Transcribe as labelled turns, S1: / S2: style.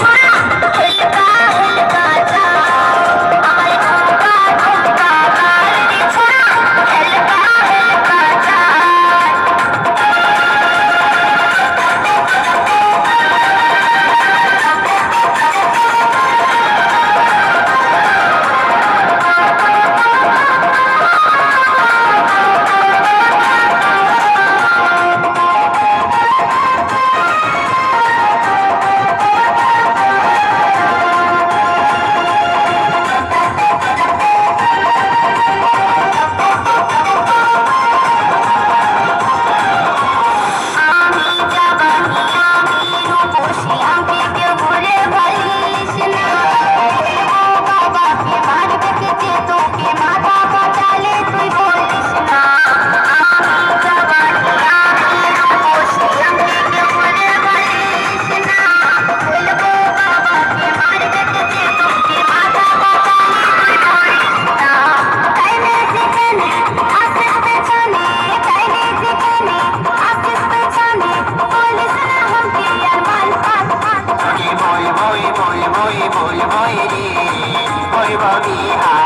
S1: ছোড়া
S2: ভয় ভয় ভয় ভয় ভয় ভয় ভয়